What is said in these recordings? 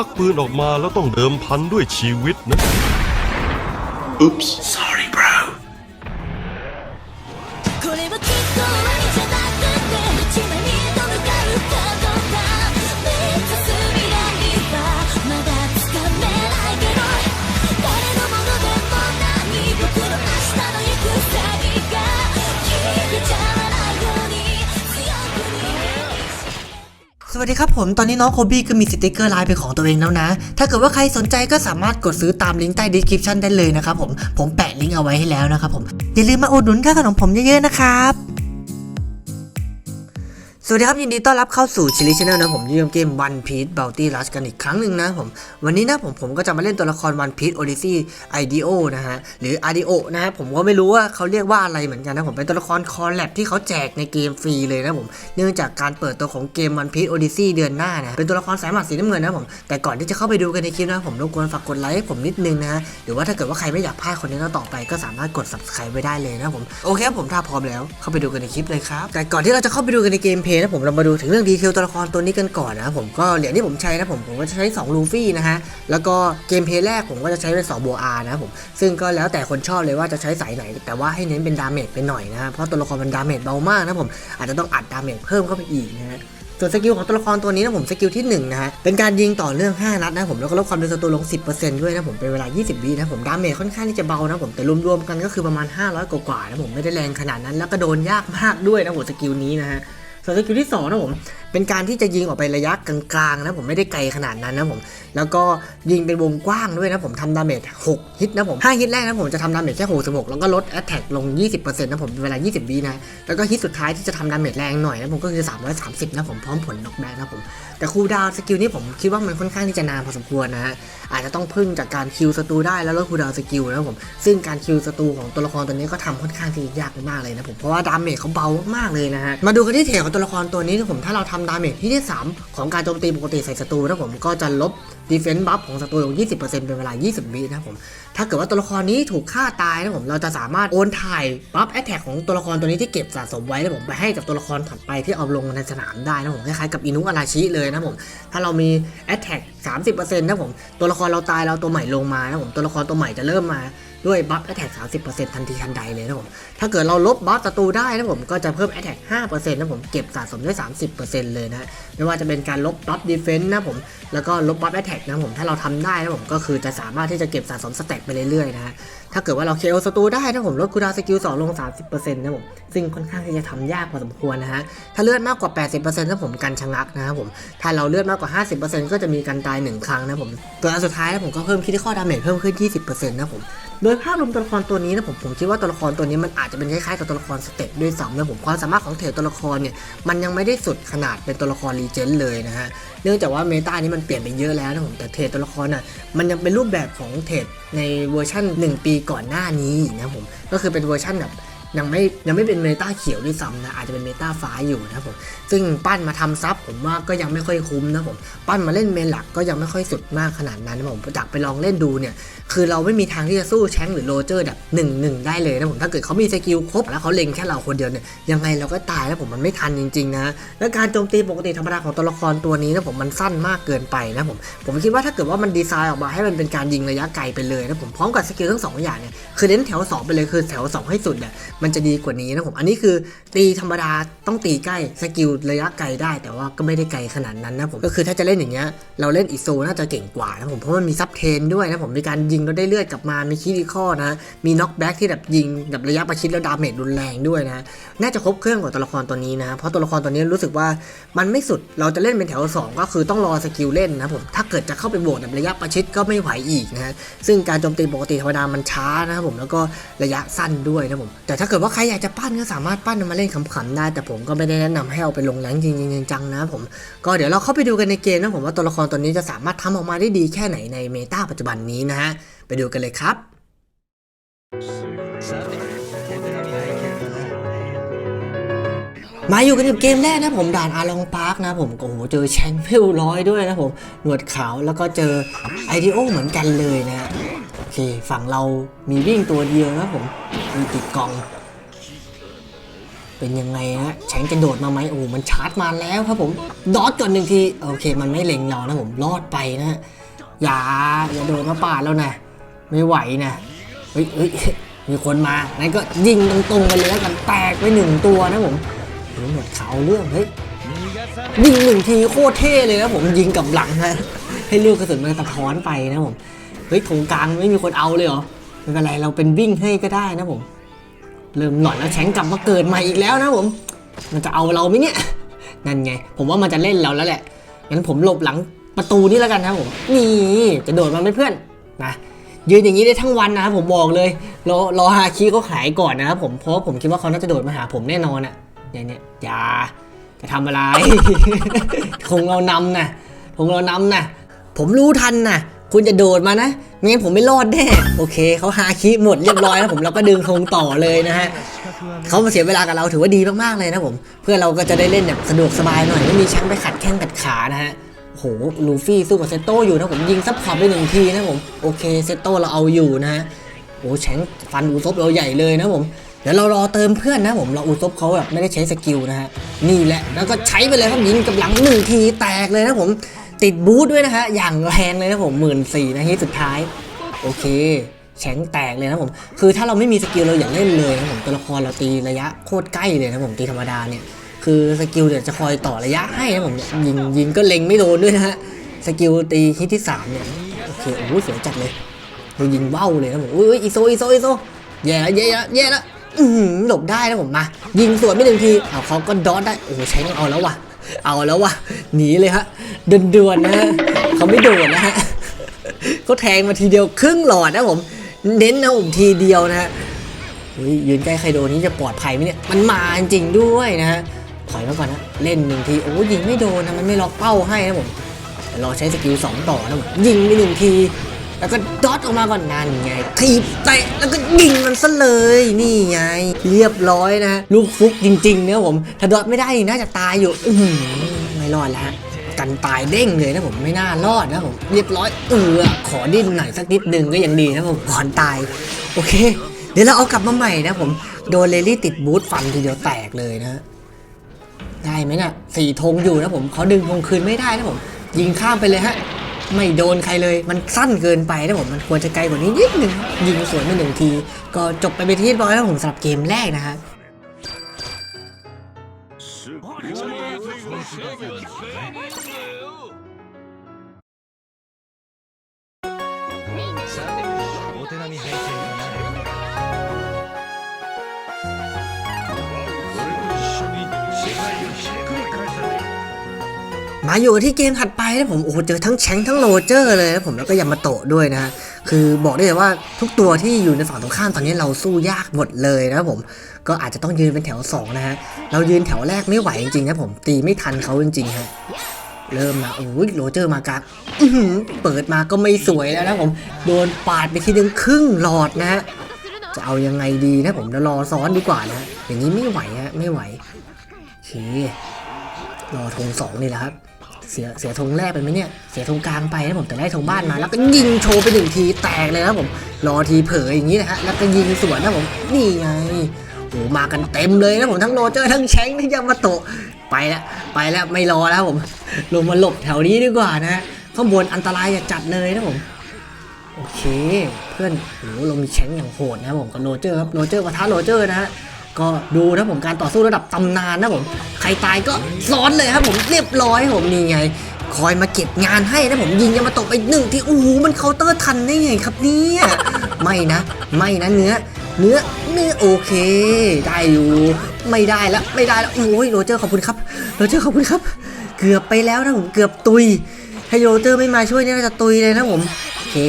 ชักปืนออกมาแล้วต้องเดิมพันด้วยชีวิตนะ Oops. Sorry, ดีครับผม ตอนนี้น้องโคบี้ก็มีสติกเกอร์ลายเป็นของตัวเองแล้วนะ ถ้าเกิดว่าใครสนใจก็สามารถกดซื้อตามลิงก์ใต้ดีคริปชันได้เลยนะครับผม ผมแปะลิงก์เอาไว้ให้แล้วนะครับผม อย่าลืมมาอุดหนุนค่าขนมผมเยอะๆนะครับ สวัสดีครับ ยินดีต้อนรับเข้าสู่ชิลิชแนลนะผมยื่นเกม One Piece Bounty Rush กันอีกครั้งหนึ่งนะผม วันนี้นะผมผมก็จะมาเล่นตัวละคร One Piece Odyssey IDO นะฮะ หรือ RDO นะฮะ ผมก็ไม่รู้ว่าเขาเรียกว่าอะไรเหมือนกันนะผมเป็นตัวละครคอลแลบที่เขาแจกในเกมฟรีเลยนะผม เนื่องจากการเปิดตัวของเกม One Piece Odyssey เดือนหน้านะเป็นตัวละครสายหมัดสีน้ำเงินนะผมแต่ก่อนที่จะเข้าไปดูกันในคลิปนะผมรบกวนฝากกดไลค์ให้ผมนิดนึงนะฮะหรือว่าถ้าเกิดว่าใครไม่อยากพลาดคนนี้ต่อไป ก็สามารถกด subscribe ไว้ได้เลยนะผมโอเคผมถ้าพร้อมแล้วเข้าไปดูกันในคลิปเลยครับแต่ก่อนที่เราจะเข้าไปดูกันในเกมเพลนะผมเรามาดูถึงเรื่องดีเทลตัวละครตัวนี้กันก่อนนะผมก็เหรียญที่ผมใช้นะผมผมก็จะใช้2ลูฟี่นะฮะแล้วก็เกมเพลย์แรกผมก็จะใช้เป็น2โบอาร์นะผมซึ่งก็แล้วแต่คนชอบเลยว่าจะใช้สายไหน แต่ว่าให้เน้นเป็นดาเมจไปหน่อยนะฮะเพราะตัวละครมันดาเมจเบามากนะผมอาจจะต้องอัดดาเมจเพิ่มเข้าไปอีกนะฮะส่วนสกิลของตัวละครตัวนี้นะผมสกิลที่1นะฮะเป็นการยิงต่อเนื่อง 5 นัดนะผมแล้วก็ลดความเร็วศัตรูลง 10%ด้วยนะผมเป็นเวลา 20 วินะผมดาเมจค่อนข้างที่จะเบานะผมแต่รวมๆกันก็คือประมาณ 500 กว่าๆนะผมไม่ได้แรงขนาดนั้นแล้วก็โดนยากมากด้วยนะผมสกิลนี้นะฮะ ส่วนสกิลที่2นะผมเป็นการที่จะยิงออกไประยะกลางๆนะผมไม่ได้ไกลขนาดนั้นนะผมแล้วก็ยิงเป็นวงกว้างด้วยนะผมทำดาเมจ6ฮิตนะผม5ฮิตแรกนะผมจะทำดาเมจแค่66แล้วก็ลดแอตแทกลง 20%นะผมเป็นเวลา 20วินะแล้วก็ฮิตสุดท้ายที่จะทำดาเมจแรงหน่อยนะผมก็คือ 330นะผมพร้อมผลนอกแบ็กนะผมแต่คูลดาวสกิลนี้ผมคิดว่ามันค่อนข้างที่จะนานพอสมควรนะฮะ อาจจะต้องพึ่งจากการคิวศัตรูได้แล้วลดคูดาวน์สกิลนะผมซึ่งการคิวศัตรูของตัวละครตัวนี้ก็ทำค่อนข้างที่ยากมากเลยนะผมเพราะว่าดาเมจเขาเบามากเลยนะฮะมาดูกันที่เทรดของตัวละครตัวนี้นะผมถ้าเราทำดาเมจที่ที่ 3 ของการโจมตีปกติใส่ศัตรูนะผมก็จะลบดีเฟนซ์บัฟของศัตรูลง 20%เป็นเวลา 20 วินะผม ถ้าเกิดว่าตัวละครนี้ถูกฆ่าตายนะผมเราจะสามารถโอนถ่ายบัฟแอตแทกของตัวละครตัวนี้ที่เก็บสะสมไว้นะผมไปให้กับตัวละครถัดไปที่เอาลงในสนามได้นะผมคล้ายๆกับอินุอาราชิเลยนะผมถ้าเรามีแอตแทกสามสิบเปอร์เซ็นต์นะผมตัวละครเราตายเราตัวใหม่ลงมานะผมตัวละครตัวใหม่จะเริ่มมา ด้วยบัฟแอ t แทก30%ทันทีทันใดเลยนะผมถ้าเกิดเราลบบัฟศัตรูได้นะผมก็จะเพิ่มแอ t แทก5%นต์นะผมเก็บสะสมได้30%เปอร์เซ็นต์เลยนะไม่ว่าจะเป็นการลบบัฟดีเฟนต์นะผมแล้วก็ลบบัฟแอ t แทกนะผมถ้าเราทำได้นะผมก็คือจะสามารถที่จะเก็บสะสมสเต็ปไปเรื่อยๆนะฮะถ้าเกิดว่าเราเคโอศัตรูได้นะผมลดคูลดาวน์สกิล2ลง30%นต์นะผมซึ่งค่อนข้างที่จะทำยากพอสมควรนะฮะถ้าเลือดมากกว่า80%นะผมกันชะงักนะครับผมถ้าเราเลือดมากกว่า50%ก็จะมีการตาย1ครั้งนะผมตัวอันสุดท้ายนะผมก็เพิ่มคิดที่ข้อดาเมจเพิ่มขึ้น20%นะผม โดยภาพรวมตัวละครตัวนี้นะผมผมคิดว่าตัวละครตัวนี้มันอาจจะเป็นคล้ายๆกับตัวละครสเต็ปด้วยซ้ำนะผมความสามารถของเทลตัวละครเนี่ยมันยังไม่ได้สุดขนาดเป็นตัวละครรีเจนเลยนะฮะเนื่องจากว่าเมตานี้มันเปลี่ยนไปเยอะแล้วนะผมแต่เทลตัวละครน่ะมันยังเป็นรูปแบบของเทลในเวอร์ชั่น 1 ปีก่อนหน้านี้นะผมก็คือเป็นเวอร์ชั่นแบบ ยังไม่ยังไม่เป็นเมตาเขียวด้วยซ้ำนะอาจจะเป็นเมตาฟ้าอยู่นะผมซึ่งปั้นมาทำซับผมว่าก็ยังไม่ค่อยคุ้มนะผมปั้นมาเล่นเมนหลักก็ยังไม่ค่อยสุดมากขนาดนั้นนะผมจากไปลองเล่นดูเนี่ยคือเราไม่มีทางที่จะสู้แชงหรือโรเจอร์แบบหนึ่งหนึ่งได้เลยนะผมถ้าเกิดเขามีสกิลครบแล้วเขาเล็งแค่เราคนเดียวเนี่ยยังไงเราก็ตายแล้วผมมันไม่ทันจริงๆนะและการโจมตีปกติธรรมดาของตัวละครตัวนี้นะผมมันสั้นมากเกินไปนะผมผมคิดว่าถ้าเกิดว่ามันดีไซน์ออกมาให้มันเป็นการยิงระยะไกลไปเลยนะผมพร้อมกับสกิลทั้งสองอย่างเนี่ยคือเน้นแถวสองไปเลยคือแถวสองให้สุดเนี่ยมันจะดีกว่านี้นะผม อันนี้คือตีธรรมดาต้องตีใกล้สกิลระยะไกลได้แต่ว่าก็ไม่ได้ไกลขนาดนั้นนะผมก็คือถ้าจะเล่นอย่างเงี้ยเราเล่นอิโซน่าจะเก่งกว่านะผมเพราะมันมีซับเทนด้วยนะผมมีการยิงเราได้เลือดกลับมามีคิริคอนะมีน็อกแบ็กที่แบบยิงแบบระยะประชิดแล้วดาเมจรุนแรงด้วยนะน่าจะครบเครื่องกว่าตัวละครตัวนี้นะเพราะตัวละครตัวนี้รู้สึกว่ามันไม่สุดเราจะเล่นเป็นแถว 2 ก็คือต้องรอสกิลเล่นนะผมถ้าเกิดจะเข้าไปบวกแบบระยะประชิดก็ไม่ไหวอีกนะซึ่งการโจมตีปกติธรรมดามันช้านะครับผมแล้วก็ระยะสั้นด้วยนะผมแต่ถ้าเกิดว่าใครอยากจะปั้นก็สามารถปั้นมาเล่นขำๆได้ แต่ผมก็ไม่ได้แนะนำให้เอาไปลงแรงจริงๆจังๆนะผมก็เดี๋ยวเราเข้าไปดูกันในเกมนะผมว่าตัวละครตัวนี้จะสามารถทำออกมาได้ดีแค่ไหนในเมตาปัจจุบันนี้นะฮะไปดูกันเลยครับมาอยู่กันกับเกมแรกนะผมด่านอาลองพาร์คนะผมโอ้โหเจอแชงเพิลร้อยด้วยนะผมหนวดขาวแล้วก็เจอไอเดโอเหมือนกันเลยนะโอเคฝั่งเรามีวิ่งตัวเดียวนะผมมีติดกอง เป็นยังไงฮะแฉงจะโดดมาไหมโอ้มันชาร์จมาแล้วครับผมดอทก่อนหนึ่งทีโอเค มันไม่เล็งเรานะผมรอดไปนะอย่าอย่าโดดมาปาดแล้วนะไม่ไหวนะเฮ้ยเฮ้ยมีคนมางั้นก็ยิงตรงๆไปเลยแล้วกันแตกไปหนึ่งตัวนะผมหมดขาวเรื่องเฮ้ยยิงหนึ่งทีโคตรเท่เลยนะผมยิงกับหลังฮะให้เลูกกระสุนมันสะท้อนไปนะผมเฮ้ยถงกลางไม่มีคนเอาเลยเหรอไม่เป็นไรเราเป็นวิ่งให้ก็ได้นะผม เริ่มหลอนแล้วแฉงกลับมาเกิดใหม่อีกแล้วนะผม มันจะเอาเราไหมเนี่ย นั่นไง ผมว่ามันจะเล่นเราแล้วแหละ งั้นผมหลบหลังประตูนี่แล้วกันนะผม นี่จะโดดมาไหมเพื่อนนะยืนอย่างนี้ได้ทั้งวันนะครับผมบอกเลย รอรอฮาคิเขาหายก่อนนะครับผมเพราะผมคิดว่าเขาน่าจะโดดมาหาผมแน่นอนอะเนี่ยเนี่ยอย่าจะทำอะไร คงเรานำนะคงเรานำนะผมรู้ทันนะคุณจะโดดมานะ งั้นผมไม่รอดแน่ โอเคเขาหาคีหมดเรียบร้อยแล้วผมเราก็ดึงธงต่อเลยนะฮะเขามาเสียเวลากับเราถือว่าดีมากๆเลยนะผม เพื่อเราก็จะได้เล่นแบบสะดวกสบายหน่อยไม่มีแชมป์ไปขัดแข้งขัดขานะฮะโหลูฟี่สู้กับเซโต้อยู่นะผมยิงซับพอร์ตไปหนึ่งทีนะผมโอเคเซโต้เราเอาอยู่นะฮะโอ้แชงฟันอูซบเราใหญ่เลยนะผมเดี๋ยวเรารอเติมเพื่อนนะผมเราอูซบเขาแบบไม่ได้ใช้สกิลนะฮะนี่แหละแล้วก็ใช้ไปเลยครับยิงกับหลังหนึ่งทีแตกเลยนะผม ติดบูทด้วยนะฮะอย่างแรงเลยนะผมหมื่นสี่นะที่สุดท้าย โอเคแฉงแตกเลยนะผม คือถ้าเราไม่มีสกิลเราอย่าเล่นเลยนะผมตัวละครเราตีระยะโคตรใกล้เลยนะผมตีธรรมดาเนี่ย คือสกิลเนี่ยจะคอยต่อระยะให้นะผมยิงยิงก็เล็งไม่โดนด้วยนะฮะสกิลตีฮิตที่สามเนี่ยโอเคโอ้โหสวยจัดเลยเรายิงเบ้าเลยนะผมอุ้ยอุ้ยอีโซอีโซอีโซแย่ละแย่ละแย่ละอือหือหลบได้นะผมมา ยิงสวนไม่หนึ่งทีเอาเขาก็ดอทได้โอ้โหใช้เอาแล้วว่ะ เอาแล้วว่ะหนีเลยฮะเดินด่วนๆนะฮะเขาไม่โดดนะฮะเขาแทงมาทีเดียวครึ่งหลอดนะผมเน้นนะผมทีเดียวนะฮะยืนใกล้ไคโดนี้จะปลอดภัยไหมเนี่ยมันมาจริงด้วยนะฮะถอยมาก่อนนะเล่นหนึ่งทีโอ้ยิงไม่โดนนะมันไม่ล็อกเป้าให้นะผมรอใช้สกิลสองต่อนะผมยิงไปหนึ่งที แล้วก็ดอทออกมาก่อนนั่นไงทีบเตะแล้วก็ยิงมันซะเลยนี่ไง เรียบร้อยนะลูกฟุกจริงๆเนี่ยผมถ้าดอทไม่ได้น่าจะตายอยู่อือไม่รอดแล้วฮะกันตายเด้งเลยนะผมไม่น่ารอดนะผมเรียบร้อยเออขอดิ้นหน่อยสักนิดนึงก็ยังดีนะผมก่อนตาย โอเค เดี๋ยวเราเอากลับมาใหม่นะผมโดนเลลี่ติดบูทฟันทีเดียวแตกเลยนะได้ไหมน่ะสี่ธงอยู่นะผมเขาดึงธงคืนไม่ได้นะผม ยิงข้ามไปเลยฮะ ไม่โดนใครเลย มันสั้นเกินไปนะผมมันควรจะไกลกว่านี้นิดนึงยิงสวนไปหนึ่งที ก็จบไปเป็นที่เรียบร้อยแล้วผมสำหรับเกมแรกนะฮะさ มาอยู่ที่เกมถัดไปนะผมโอ้โหเจอทั้งแชงทั้งโรเจอร์เลยนะผมแล้วก็ยามาโตะด้วยนะฮะคือบอกได้เลยว่าทุกตัวที่อยู่ในฝั่งตรงข้ามตอนนี้เราสู้ยากหมดเลยนะผมก็อาจจะต้องยืนเป็นแถวสองนะฮะเรายืนแถวแรกไม่ไหวจริงๆนะผมตีไม่ทันเขาจริงๆฮะเริ่มมาโอ้ยโรเจอร์มากักเปิดมาก็ไม่สวยแล้วนะผมโดนปาดไปทีนึงครึ่งหลอดนะฮะจะเอายังไงดีนะผมเดี๋ยวรอซ้อนดีกว่านะอย่างนี้ไม่ไหวฮะไม่ไหวโอเครอธงสองนี่แหละครับ เสียเสียธงแรกไปไหมเนี่ย เสียธงกลางไปนะผมแต่ได้ธงบ้านมา แล้วก็ยิงโชว์ไปหนึ่งทีแตกเลยนะผมรอทีเผยอย่างนี้นะฮะแล้วก็ยิงสวนนะผมนี่ไงโอ้มากันเต็มเลยนะผมทั้งโรเจอร์ทั้งแชงทั้งยามาโตะไปแล้วไปแล้วไม่รอแล้วผมลงมาหลบแถวนี้ดีกว่านะฮะข้างบนอันตรายอย่าจัดเลยนะผมโอเค เพื่อนโอ้โหเรามีแชงอย่างโหดนะผมกับโรเจอร์ครับโรเจอร์ปะทะโรเจอร์นะฮะ ก็ดูนะผมการต่อสู้ระดับตำนานนะผม ใครตายก็ซ้อนเลยครับผมเรียบร้อยผมนี่ไง คอยมาเก็บงานให้นะผมยิงยามาตกไปหนึ่งที่โอ้โหมันเคาน์เตอร์ทันได้ไงครับเนี่ยไม่นะ ไม่นะเนื้อ เนื้อเนื้อโอเค ได้อยู่ไม่ได้แล้วไม่ได้แล้วโอ้ยโรเจอร์ขอบคุณครับโรเจอร์ขอบคุณครับ เกือบไปแล้วนะผมเกือบตุยถ้าโรเจอร์ไม่มาช่วยนี่ยน่าจะตุยเลยนะผม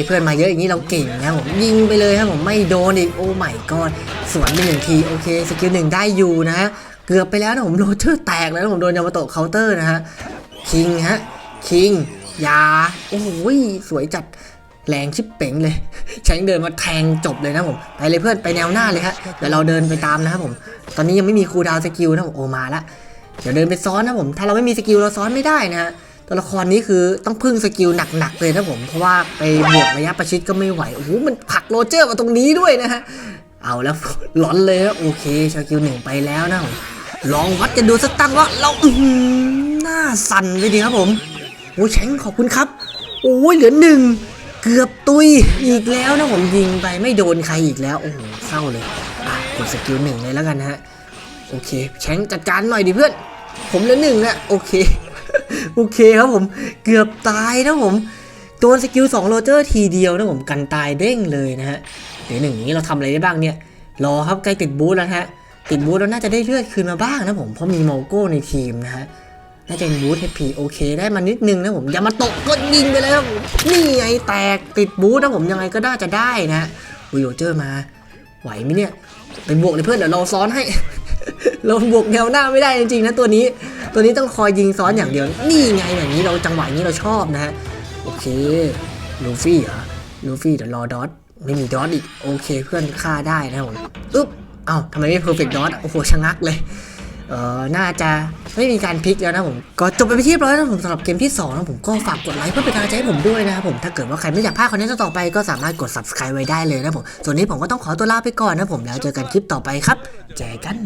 เพื่อนมาเยอะอย่างนี้เราเก่งนะผมยิงไปเลยครับผมไม่โดนอีกโอ้ไม่กอดสวนไปหนึ่งทีโอเคสกิลหนึ่งได้อยู่นะเกือบไปแล้วนะผมโรเจอร์แตกแล้วนะผมโดนยามาโตะเคาน์เตอร์นะฮะคิงฮะคิงยาโอ้โหสวยจัดแรงชิบเป๋งเลยแชงเดินมาแทงจบเลยนะผมไปเลยเพื่อนไปแนวหน้าเลยฮะเดี๋ยวเราเดินไปตามนะครับผม ตอนนี้ยังไม่มีครูดาวสกิลนะผมโอมาละเดี๋ยวเดินไปซ้อนนะผม ถ้าเราไม่มีสกิลเราซ้อนไม่ได้นะฮะ ตัวละครนี้คือต้องพึ่งสกิลหนักๆเลยนะผม เพราะว่าไปบวกระยะประชิดก็ไม่ไหว โอ้โห มันผักโรเจอร์มาตรงนี้ด้วยนะฮะ เอาแล้วหลอนเลยโอเคสกิลหนึ่งไปแล้วนะผมลองวัดกันดูสักตั้งว่าเราหน้าสั่นเลยดีครับผมโอ้แชงขอบคุณครับ โอ้ยเหลือหนึ่งเกือบตุยอีกแล้วนะผมยิงไปไม่โดนใครอีกแล้ว โอ้โหเศร้าเลยอะกดสกิลหนึ่งเลยแล้วกันนะฮะ โอเคแชงจัดการหน่อยดิเพื่อน ผมเหลือหนึ่งอะโอเค โอเคครับผมเกือบตายนะผมโดนสกิล2โรเจอร์ทีเดียวนะผมกันตายเด้งเลยนะฮะเดี๋ยวหนึ่งนี้เราทำอะไรได้บ้างเนี่ย รอครับใกล้ติดบูธแล้วฮะติดบูธแล้วน่าจะได้เลือดคืนมาบ้างนะผมเพราะมีโมโก้ในทีมนะฮะน่าจะบูธเฮพีโอเคได้มานิดนึงนะผมอย่ามาตกก็ยิงไปเลยครับนี่ไงแตกติดบูธนะผมยังไงก็น่าจะได้นะฮะวิโรเจอร์มา ไหวไหมเนี่ยเป็นบวกเลยเพื่อนเดี๋ยวเราซ้อนให้ เราบวกแนวหน้าไม่ได้จริงๆนะตัวนี้ ตัวนี้ต้องคอยยิงซ้อนอย่างเดียว นี่ไงอย่างนี้เราจังหวะนี้เราชอบนะฮะ โอเค ลูฟี่เหรอ ลูฟี่เดี๋ยวรอดอทไม่มีดอทอีก โอเคเพื่อนฆ่าได้นะผมอึ๊บ เอ้าทำไมไม่เพอร์เฟกต์ดอทโอ้โหชะงักเลยเออน่าจะไม่มีการพลิกแล้วนะผม ก็จบไปเป็นที่เรียบร้อยแล้วผมสำหรับเกมที่2นะผมก็ฝากกดไลค์เพื่อเป็นกำลังใจให้ผมด้วยนะครับผม ถ้าเกิดว่าใครไม่อยากพลาดคอนเทนต์ต่อไปก็สามารถกด subscribe ไว้ได้เลยนะผม ส่วนนี้ผมก็ต้องขอตัวลาไปก่อนนะผมแล้วเจอกันคลิปต่อไปครับ เจอกัน